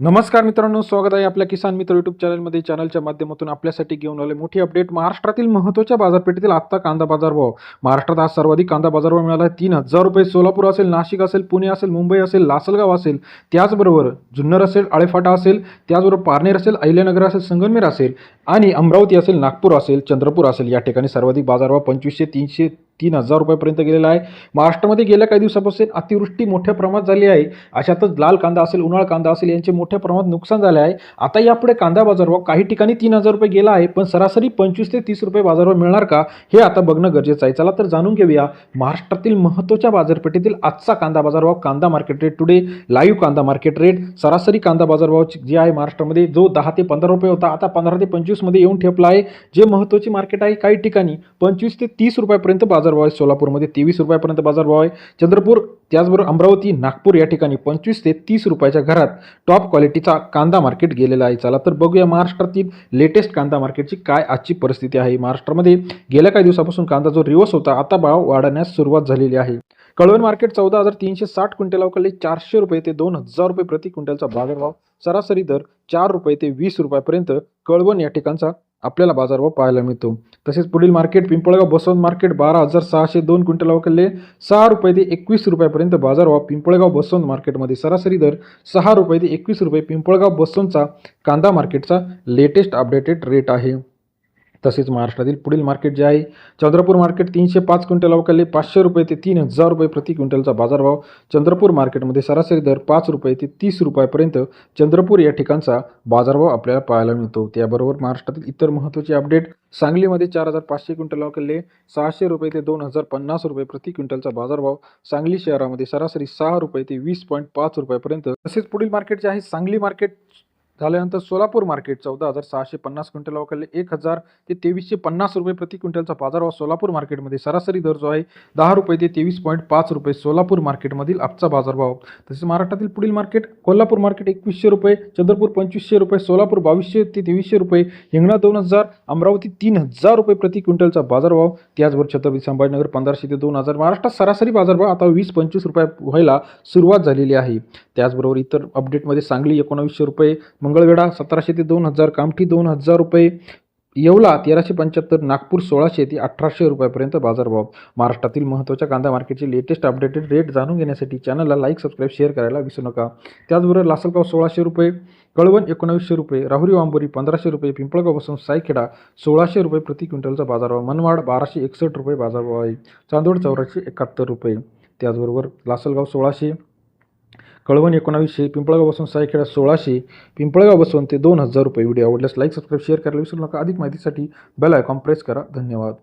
नमस्कार मित्रांनो स्वागत आहे आपल्या किसान मित्र युट्यूब चॅनलमध्ये चॅनलच्या माध्यमातून आपल्यासाठी घेऊन आले मोठी अपडेट महाराष्ट्रातील महत्त्वाच्या बाजारपेठेतील आत्ता कांदा बाजारभाव. महाराष्ट्रात आज सर्वाधिक कांदा बाजारभाव मिळाला. आहे तीन हजार रुपये सोलापूर असेल नाशिक असेल पुणे असेल मुंबई असेल लासलगाव असेल त्याचबरोबर जुन्नर असेल आळेफाटा असेल त्याचबरोबर पारनेर असेल अहिल्यानगर असेल संगमनेर असेल आणि अमरावती असेल नागपूर असेल चंद्रपूर असेल. या ठिकाणी सर्वाधिक बाजारभाव पंचवीसशे तीनशे तीन हजार रुपयापर्यंत गेलेला आहे. महाराष्ट्रामध्ये गेल्या काही दिवसापासून अतिवृष्टी मोठ्या प्रमाणात झाली आहे. अशातच लाल कांदा असेल उन्हाळ कांदा असेल यांचे मोठ्या प्रमाणात नुकसान झाले आहे. आता यापुढे कांदा बाजारभाव काही ठिकाणी तीन हजार रुपये गेला आहे पण सरासरी पंचवीस ते तीस रुपये बाजारभाव मिळणार का हे आता बघणं गरजेचं आहे. चला तर जाणून घेऊया महाराष्ट्रातील महत्त्वाच्या बाजारपेठेतील आजचा कांदा बाजारभाव. कांदा मार्केट रेट टुडे लाईव्ह कांदा मार्केट रेट. सरासरी कांदा बाजारभाव जे आहे महाराष्ट्रामध्ये जो दहा ते पंधरा रुपये होता आता पंधरा ते पंचवीसमध्ये येऊन ठेपला आहे. जे महत्त्वाची मार्केट आहे काही ठिकाणी पंचवीस ते तीस रुपयापर्यंत बाजार बाजारभाव आहे सोलापूरमध्ये तेवीस रुपयापर्यंत बाजारभाव आहे. चंद्रपूर त्याचबरोबर अमरावती नागपूर या ठिकाणी पंचवीस ते तीस रुपयाच्या घरात टॉप क्वालिटीचा कांदा मार्केट गेलेला आहे. चला तर बघूया महाराष्ट्रातील लेटेस्ट कांदा मार्केटची काय आजची परिस्थिती आहे. महाराष्ट्रामध्ये गेल्या काही दिवसापासून कांदा जो रिवर्स होता आता भाव वाढण्यास सुरुवात झालेली आहे. कळवण मार्केट चौदा हजार तीनशे साठ क्विंटल अवकाळी चारशे रुपये ते दोन हजार रुपये प्रति क्विंटलचा बाजारभाव. सरासरी दर चार रुपये ते वीस रुपयापर्यंत कळवण या ठिकाणचा आपल्याला बाजारभाव पाहायला मिळतो. तसेच पुढील मार्केट पिंपळगाव बसवंत मार्केट बारा हजार सहाशे दोन क्विंटल अवकाळले सहा रुपये ते एकवीस रुपयापर्यंत बाजारभाव. पिंपळगाव बसवंत मार्केटमध्ये सरासरी दर सहा रुपये ते एकवीस रुपये पिंपळगाव बसवंतचा कांदा मार्केटचा लेटेस्ट अपडेटेड रेट आहे. तसेच महाराष्ट्रातील पुढील मार्केट जे आहे चंद्रपूर मार्केट तीनशे पाच क्विंटल अवकाळले पाचशे रुपये ते तीन हजार रुपये प्रति क्विंटलचा बाजारभाव. चंद्रपूर मार्केटमध्ये सरासरी दर पाच रुपये ते तीस रुपयापर्यंत चंद्रपूर या ठिकाणचा बाजारभाव आपल्याला पाहायला मिळतो. त्याबरोबर महाराष्ट्रातील इतर महत्त्वाचे अपडेट सांगलीमध्ये चार हजार पाचशे क्विंटल अवकाळले सहाशे रुपये ते दोन हजार पन्नास रुपये प्रति क्विंटलचा बाजारभाव. सांगली शहरामध्ये सरासरी सहा रुपये ते वीस पॉईंट पाच रुपयापर्यंत. तसेच पुढील मार्केट जे आहे सांगली मार्केट झाल्यानंतर सोलापूर मार्केट चौदा हजार सहाशे पन्नास क्विंटल अवकाळले एक हजार ते तेवीसशे पन्नास रुपये प्रति क्विंटलचा बाजारभाव सोलापूर मार्केटमध्ये सरासरी दर जो आहे दहा रुपये ते तेवीस पॉईंट पाच रुपये सोलापूर मार्केटमधील आजचा बाजारभाव तसेच महाराष्ट्रातील पुढील मार्केट कोल्हापूर मार्केट एकवीसशे रुपये चंद्रपूर पंचवीसशे रुपये सोलापूर बावीसशे ते तेवीसशे रुपये हिंगणा दोन हजार अमरावती तीन हजार रुपये प्रति क्विंटलचा बाजारभाव त्याचबरोबर छत्रपती संभाजीनगर पंधराशे ते दोन हजार महाराष्ट्रात सरासरी बाजारभाव आता वीस पंचवीस रुपये व्हायला सुरुवात झालेली आहे. त्याचबरोबर इतर अपडेटमध्ये सांगली एकोणावीसशे रुपये मंगळवेढा सतराशे ते दोन हजार कामठी दोन हजार रुपये येवला तेराशे पंच्याहत्तर नागपूर सोळाशे ते अठराशे रुपयापर्यंत बाजारभाव. महाराष्ट्रातील महत्त्वाच्या कांदा मार्केटचे लेटेस्ट अपडेटेड रेट जाणून घेण्यासाठी चॅनलला लाईक सबस्क्राईब शेअर करायला विसरू नका. त्याचबरोबर लासलगाव सोळाशे रुपये कळवण एकोणावीसशे रुपये राहुरी वांबोरी पंधराशे रुपये पिंपळगाव बसून सायखेडा सोळाशे रुपये प्रति क्विंटलचा बाजारभाव. मनवाड बाराशे एकसष्ट रुपये बाजारभाव आहे. चांदोड चौराशे एकाहत्तर रुपये. त्याचबरोबर लासलगाव सोळाशे कळवण एकोणावीसशे पिंपळगाव बसून सायखेडा सोळाशे पिंपळगाव बसवून ते दोन हजार रुपये. व्हिडिओ आवडल्यास लाईक सबस्क्राईब शेअर करायला विसरू नका. अधिक माहितीसाठी बेल आयकॉन प्रेस करा. धन्यवाद.